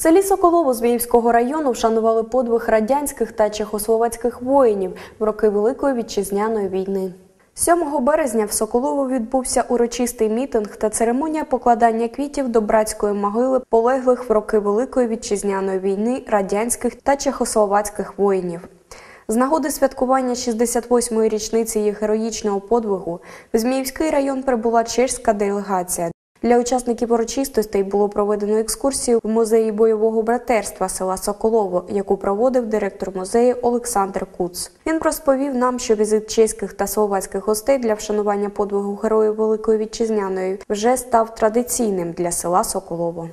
селі Соколово Зміївського району вшанували подвиг радянських та чехословацьких воїнів в роки Великої вітчизняної війни. 7 березня в Соколово відбувся урочистий мітинг та церемонія покладання квітів до братської могили полеглих в роки Великої вітчизняної війни радянських та чехословацьких воїнів. З нагоди святкування 68-ї річниці їх героїчного подвигу в Зміївський район прибула чешська делегація. Для учасників урочистостей було проведено екскурсію в музеї бойового братерства села Соколово, яку проводив директор музею Олександр Куц. Він розповів нам, що візит чеських та словацьких гостей для вшанування подвигу героїв Великої Вітчизняної вже став традиційним для села Соколово.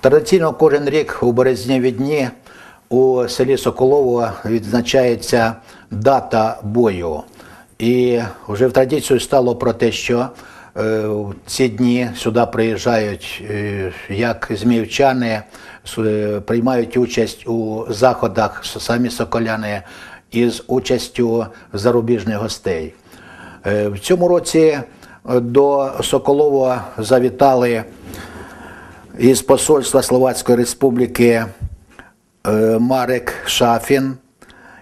Традиційно кожен рік у березневі дні у селі Соколово відзначається дата бою. І вже в традицію стало про те, що в ці дні сюди приїжджають е, як зміївчани, е, приймають участь у заходах самі соколяни із участю зарубіжних гостей. Е, В цьому році е, до Соколова завітали із посольства Словацької Республіки е, Марек Шафін,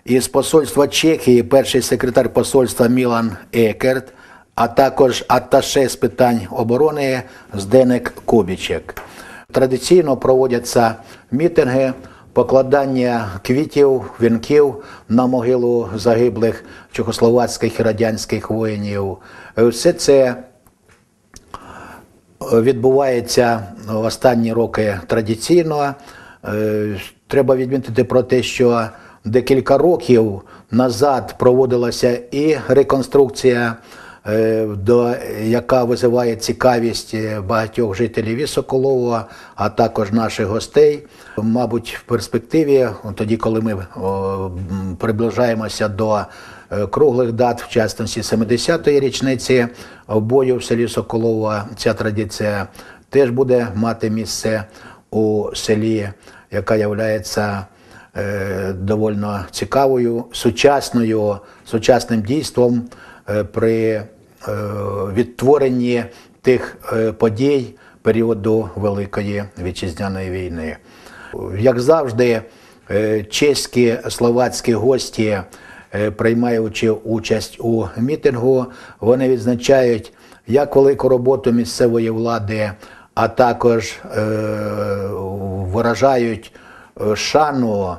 із посольства Чехії перший секретар посольства Мілан Екерт, а також атташе з питань оборони Зденек Кубічек. Традиційно проводяться мітинги, покладання квітів, вінків на могилу загиблих чехословацьких і радянських воїнів. Е, Все це відбувається в останні роки традиційно. Е, Треба відмітити про те, що декілька років назад проводилася і реконструкція, е, до, яка визиває цікавість багатьох жителів і Соколова, а також наших гостей. Мабуть, в перспективі, тоді, коли ми приближаємося до е, круглих дат, в частності 70-ї річниці бою в селі Соколова, ця традиція теж буде мати місце у селі, яка є е, довольно цікавою, сучасною, сучасним дійством е, при е, відтворенні тих е, подій періоду Великої вітчизняної війни. Як завжди, е, чеські словацькі гості, е, приймаючи участь у мітингу, вони відзначають як велику роботу місцевої влади, а також е, виражають е, шану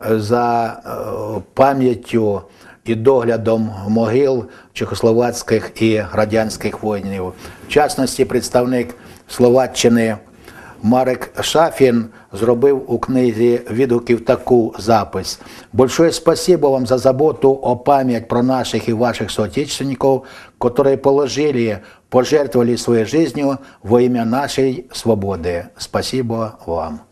за е, пам'яттю і доглядом могил чехословацьких і радянських воїнів. В частності представник Словаччини Марек Шафін зробив у книзі відгуків таку запис. Большое спасибо вам за заботу о память про наших и ваших соотечественников, которые положили, пожертвовали своей жизнью во имя нашей свободы. Спасибо вам.